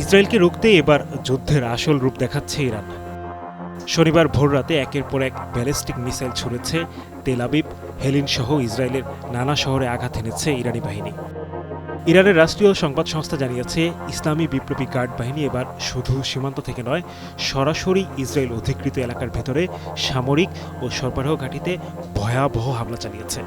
ইসরায়েলকে রুখতে এবার যুদ্ধের আসল রূপ দেখাচ্ছে ইরান। শনিবার ভোররাতে একের পর এক ব্যালিস্টিক মিসাইল ছুড়েছে তেল আবিব, হেলিন সহ ইসরায়েলের নানা শহরে আঘাত এনেছে ইরানি বাহিনী। ইরানের রাষ্ট্রীয় সংবাদ সংস্থা জানিয়েছে, ইসলামী বিপ্লবী গার্ড বাহিনী এবার শুধু সীমান্ত থেকে নয়, সরাসরি ইসরায়েল অধিকৃত এলাকার ভেতরে সামরিক ও সরবরাহ ঘাঁটিতে ভয়াবহ হামলা চালিয়েছে।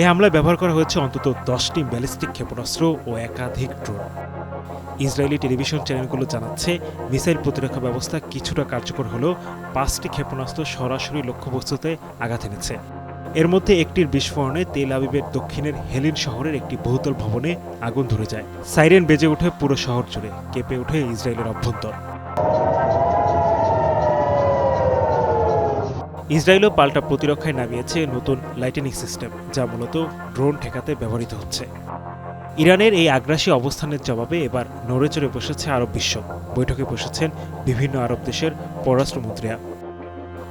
এ হামলায় ব্যবহার করা হয়েছে অন্তত দশটি ব্যালিস্টিক ক্ষেপণাস্ত্র ও একাধিক ড্রোন। ইসরায়েলি টেলিভিশন চ্যানেলগুলো জানাচ্ছে, মিসাইল প্রতিরক্ষা ব্যবস্থা কিছুটা কার্যকর হলেও পাঁচটি ক্ষেপণাস্ত্র সরাসরি লক্ষ্যবস্তুতে আঘাত এনেছে। এর মধ্যে একটির বিস্ফোরণে তেল আবিবের দক্ষিণের হেলিন শহরের একটি বহুতল ভবনে আগুন ধরে যায়। সাইরেন বেজে ওঠে পুরো শহর জুড়ে, কেঁপে ওঠে ইসরায়েলের অভ্যন্তর। ইসরায়েলও পাল্টা প্রতিরক্ষায় নামিয়েছে নতুন লাইটেনিং সিস্টেম যা মূলত ড্রোন ঠেকাতে ব্যবহৃত হচ্ছে। ইরানের এই আগ্রাসী অবস্থানের জবাবে এবার নড়েচড়ে বসেছে আরব বিশ্ব। বৈঠকে বসেছেন বিভিন্ন আরব দেশের পররাষ্ট্রমন্ত্রীরা।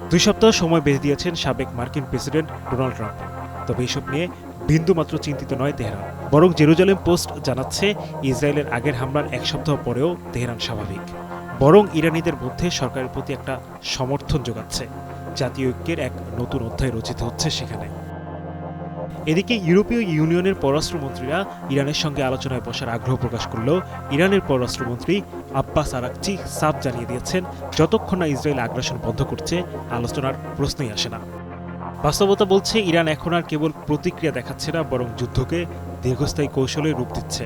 দুই সপ্তাহ সময় বেঁধে দিয়েছেন সাবেক মার্কিন প্রেসিডেন্ট ডোনাল্ড ট্রাম্প। তবে এসব নিয়ে বিন্দুমাত্র চিন্তিত নয় তেহরান। বরং জেরুজালেম পোস্ট জানাচ্ছে, ইসরায়েলের আগের হামলার এক সপ্তাহ পরেও তেহরান স্বাভাবিক। বরং ইরানিদের মধ্যে সরকারের প্রতি একটা সমর্থন যোগাচ্ছে। জাতীয় ঐক্যের এক নতুন অধ্যায় রচিত হচ্ছে সেখানে। এদিকে ইউরোপীয় ইউনিয়নের পররাষ্ট্রমন্ত্রীরা ইরানের সঙ্গে আলোচনায় বসার আগ্রহ প্রকাশ করলেও ইরানের পররাষ্ট্রমন্ত্রী আব্বাস আরাকচি সাফ জানিয়ে দিয়েছেন, যতক্ষণ না ইসরায়েল আগ্রাসন বন্ধ করছে, আলোচনার প্রশ্নই আসে না। বাস্তবতা বলছে, ইরান এখন আর কেবল প্রতিক্রিয়া দেখাচ্ছে না, বরং যুদ্ধকে দীর্ঘস্থায়ী কৌশলে রূপ দিচ্ছে।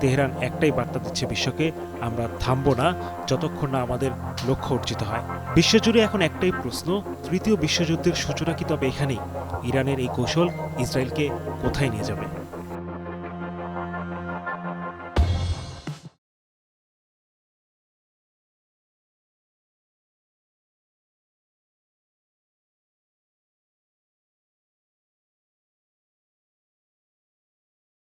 তেহরান একটাই বার্তা দিচ্ছে বিশ্বকে, আমরা থামব না যতক্ষণ না আমাদের লক্ষ্য অর্জিত হয়। বিশ্বজুড়ে এখন একটাই প্রশ্ন, তৃতীয় বিশ্বযুদ্ধের সূচনা কি তবে এখানেই? ইরানের এই কৌশল ইসরায়েলকে কোথায় নিয়ে যাবে?